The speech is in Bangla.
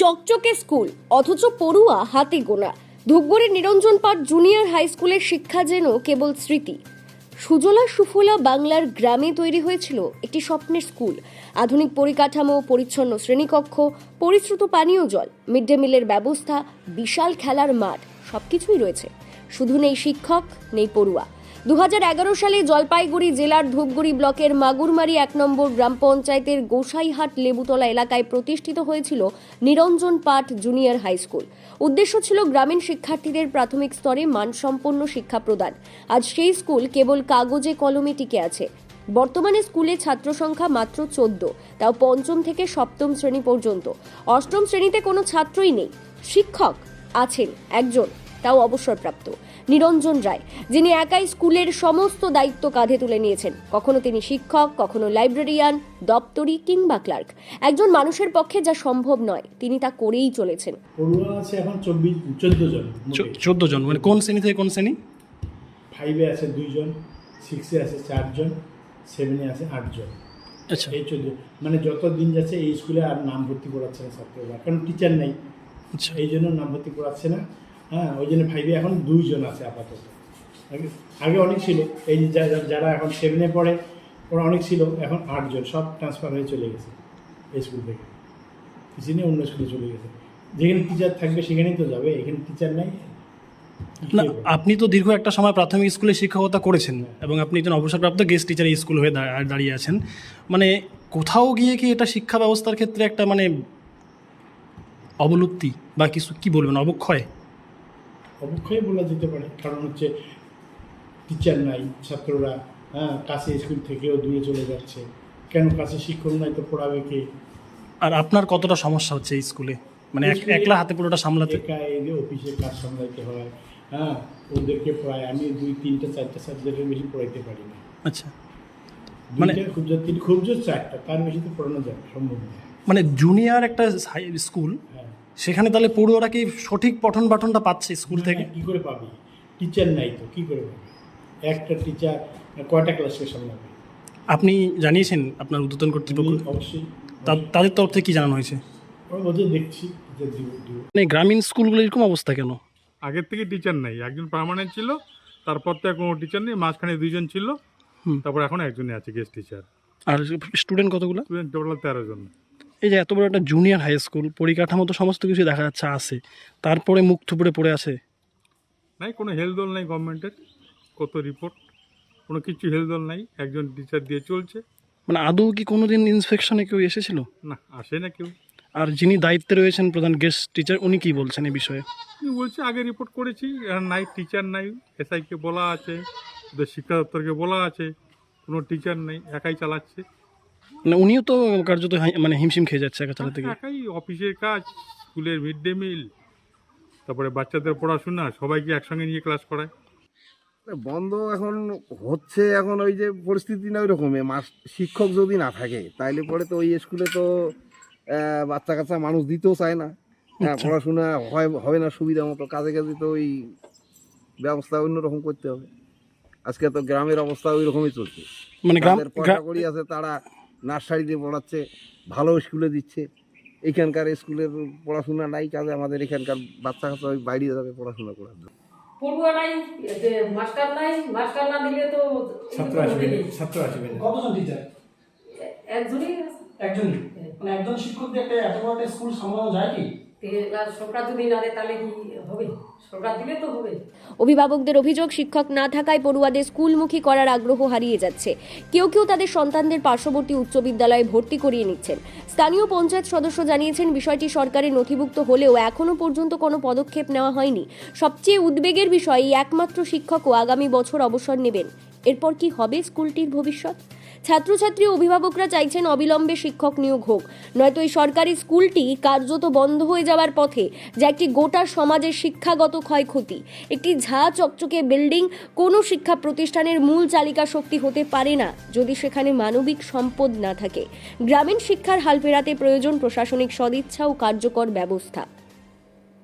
চকচকে স্কুল, অথচ পড়ুয়া হাতে গোনা। ধূপগুড়ির নিরঞ্জন পাঠ জুনিয়র হাই স্কুলের শিক্ষা যেন কেবল স্মৃতি। সুজলা সুফলা বাংলার গ্রামে তৈরি হয়েছিল একটি স্বপ্নের স্কুল। আধুনিক পরিকাঠামো, পরিচ্ছন্ন শ্রেণীকক্ষ, পরিশ্রুত পানীয় জল, মিড ডে মিলের ব্যবস্থা, বিশাল খেলার মাঠ, সবকিছুই রয়েছে। শুধু নেই শিক্ষক, নেই পড়ুয়া। দু হাজার এগারো সালে জলপাইগুড়ি জেলার ধূপগুড়ি ব্লকের মাগুরমারি এক নম্বর গ্রাম পঞ্চায়েতের গোসাইহাট লেবুতলা এলাকায় প্রতিষ্ঠিত হয়েছিল নিরঞ্জন পাঠ জুনিয়র হাই স্কুল। উদ্দেশ্য ছিল গ্রামীণ শিক্ষার্থীদের প্রাথমিক স্তরে মানসম্পন্ন শিক্ষা প্রদান। আজ সেই স্কুল কেবল কাগজে কলমে টিকে আছে। বর্তমানে স্কুলে ছাত্র সংখ্যা মাত্র চোদ্দ, তাও পঞ্চম থেকে সপ্তম শ্রেণি পর্যন্ত। অষ্টম শ্রেণীতে কোনো ছাত্রই নেই। শিক্ষক আছেন একজন, তাও অবসরপ্রাপ্ত। নিরঞ্জন রায় যিনি একাই স্কুলের সমস্ত দায়িত্ব কাঁধে তুলে নিয়েছেন। কখনো তিনি শিক্ষক কখনো লাইব্রেরিয়ান দপ্তরি কিংবা ক্লার্ক। একজন মানুষের পক্ষে যা সম্ভব নয় তিনি তা করেই চলেছেন। আছে এখন চব্বিশ চোদ্দ জন চোদ্দ জন মানে কোন শ্রেণি থেকে কোন শ্রেণি? ফাইভে আছে দুইজন সিক্সে আছে চারজন সেভেনে আছে আটজন আচ্ছা। এই চোদ্দ মানে যত দিন যাচ্ছে এই স্কুলে আর নাম ভর্তি করাচ্ছে না ছাত্ররা কারণ টিচার নেই। আচ্ছা। এই জন্য নাম ভর্তি করাচ্ছে না। হ্যাঁ ওই জন্য ফাইভে এখন দুইজন আছে আপাতত। আগে অনেক ছিল। এই যে যারা এখন সেভেনে পড়ে ওরা অনেক ছিল এখন আটজন। সব ট্রান্সফার হয়ে চলে গেছে এই স্কুল থেকে। কিছু নিয়ে অন্য স্কুলে চলে গেছে। যেখানে টিচার থাকবে সেখানেই তো যাবে। এখানে টিচার নাই। না আপনি তো দীর্ঘ একটা সময় প্রাথমিক স্কুলে শিক্ষকতা করেছেন এবং আপনি একজন অবসরপ্রাপ্ত গেস্ট টিচার এই স্কুল হয়ে দাঁড়িয়ে আছেন। মানে কোথাও গিয়ে কি এটা শিক্ষা ব্যবস্থার ক্ষেত্রে একটা মানে অবলুপ্তি বা কিছু কি বলবেন অবক্ষয়? অবক্ষয় বলা যেতে পারে। কারণ হচ্ছে টিচার নাই ছাত্ররা হ্যাঁ কাছে স্কুল থেকেও দূরে চলে যাচ্ছে। কেন কাছে শিক্ষক নাই তো পড়াবে কে? আর আপনার কতটা সমস্যা হচ্ছে এই স্কুলে মানে একলা হাতে পুরোটা সামলাতে? অফিসের কাজ সামলাতে হয়। হ্যাঁ ওদেরকে পড়ায় আমি দুই তিনটা চারটা সাবজেক্টের বেশি পড়াইতে পারি না। আচ্ছা। মানে- খুব জোর তিন খুব জোর চারটা তার বেশি তো পড়ানো যায় সম্ভব না মানে জুনিয়র একটা স্কুল সেখানে তাহলে পড়ুয়ারা কি সঠিক পঠন পাঠনটা পাচ্ছে স্কুল থেকে? কি করে পাবি? টিচার নাই তো কি করে পাবি? একটা টিচার কয়টা ক্লাসকে সামলাবে আপনি জানিয়েছেন আপনার উদ্বোধন কর্তৃপক্ষ। অবশ্যই তাদের তরফ থেকে কি জানানো হয়েছে? দেখছি মানে গ্রামীণ স্কুলগুলো এরকম অবস্থা কেন? আগের থেকে টিচার নেই একজন পার্মানেন্ট ছিল তারপর তো কোনো টিচার নেই মাঝখানে দুইজন ছিল। তারপর এখন একজনই আছে গেস্ট টিচার আর স্টুডেন্ট কতগুলো? স্টুডেন্ট টোটাল তেরো জন। এই যে এত বড় একটা জুনিয়র হাই স্কুল পরিকাঠামো তো সমস্ত কিছু দেখা যাচ্ছে আছে। তারপরে মুখ থুপড়ে পড়ে আছে। নাই কোনো হেলথ দল নাই গভর্নমেন্টের কত রিপোর্ট কোনো কিছু হেলথ দল নাই একজন টিচার দিয়ে চলছে। মানে আদৌ কি কোনোদিন ইন্সপেকশনে কেউ এসেছিল? না আসে না কেউ। আর যিনি দায়িত্বে রয়েছেন প্রধান গেস্ট টিচার উনি কি বলছেন এই বিষয়ে? আমি বলছি আগে রিপোর্ট করেছি আর নাই টিচার নাই এসআইকে বলা আছে শিক্ষা দপ্তরকে বলা আছে কোনো টিচার নেই একাই চালাচ্ছে। মানে উনিও তো কার্যত হাই- মানে হিমশিম খেয়ে যাচ্ছে একা চালাতে গিয়ে একাই অফিসের কাজ স্কুলের মিড ডে মিল তারপরে বাচ্চাদের পড়াশোনা সবাইকে একসঙ্গে নিয়ে ক্লাস করায়। বন্ধ এখন হচ্ছে এখন ওই যে পরিস্থিতি না ওই রকমই মাস শিক্ষক যদি না থাকে তাইলে পরে তো ওই স্কুলে তো আহ, বাচ্চা কাচ্চা মানুষ দিতেও চায় না। হ্যাঁ আচ্ছা। পড়াশোনা হয় হবে না সুবিধা মতো কাজে কাজে তো ওই ব্যবস্থা অন্যরকম করতে হবে। আজকে তো গ্রামের অবস্থা ওই রকমই চলছে। মানে গ্রাম যাদের গ্রা- পয়সা করি আছে তারা নার্সারিতে পড়াচ্ছে ভালো স্কুলে দিচ্ছে। এখানকার স্কুলের পড়াশোনা নাই কাজে আমাদের এখানকার বাচ্চা কাচ্চা ওই বাইরে যাবে পড়াশোনা করার জন্য। পড়ুয়া নাই যে মাস্টার নাই মাস্টার না দিলে তো ছাত্র আসবে ছাত্র আসবে কতজন টিচার একজনই আছে। মানে একজন শিক্ষক দিয়ে একটা এত বড় স্কুল সামলানো যায় কি? সরকার যদি না দেয় তাহলে কি হবে? অভিভাবকদের অভিযোগ, শিক্ষক না থাকায় পড়ুয়াদের স্কুলমুখী করার আগ্রহ হারিয়ে যাচ্ছে। কেউ কেউ তাদের সন্তানদের পার্শ্ববর্তী উচ্চ বিদ্যালয়ে ভর্তি করিয়ে নিচ্ছেন। স্থানীয় পঞ্চায়েত সদস্য জানিয়েছেন, বিষয়টি সরকারের নথিভুক্ত হলেও এখনও পর্যন্ত কোনো পদক্ষেপ নেওয়া হয়নি। সবচেয়ে উদ্বেগের বিষয় একমাত্র শিক্ষকও আগামী বছর অবসর নেবেন। এরপর কি হবে স্কুলটির ভবিষ্যৎ? ছাত্রছাত্রী অভিভাবকরা চাইছেন অবিলম্বে শিক্ষক নিয়োগ হোক। নয়তো এই সরকারি স্কুলটি কার্যত বন্ধ হয়ে যাওয়ার পথে যা একটি গোটা সমাজের শিক্ষাগত ক্ষয়ক্ষতি। একটি ঝা চকচকে বিল্ডিং কোনো শিক্ষা প্রতিষ্ঠানের মূল চালিকা শক্তি হতে পারে না যদি সেখানে মানবিক সম্পদ না থাকে। গ্রামীণ শিক্ষার হাল ফেরাতে প্রয়োজন প্রশাসনিক সদিচ্ছা ও কার্যকর ব্যবস্থা।